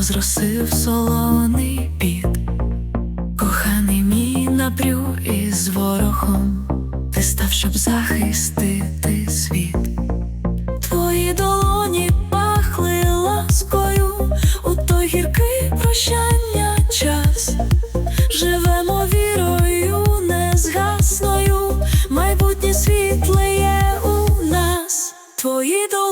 Зросив солоний під, коханий мій напрю із ворогом, ти став, щоб захист. Твої долоні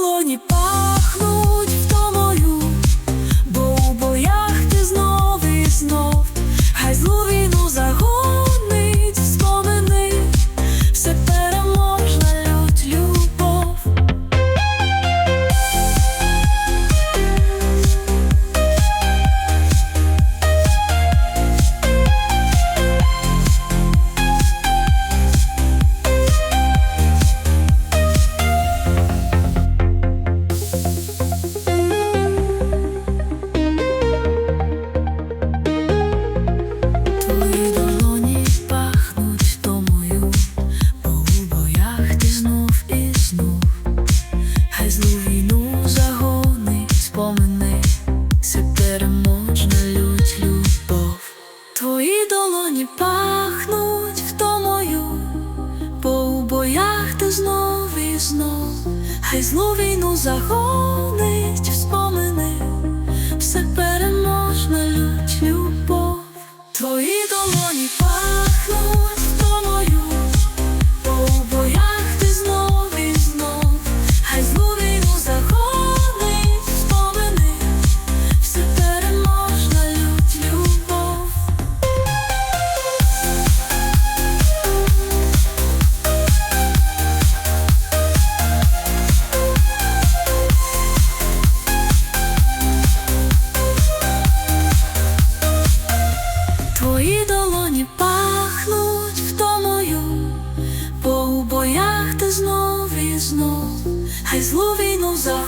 хай злу війну захоплює. знов, хай злу війну за.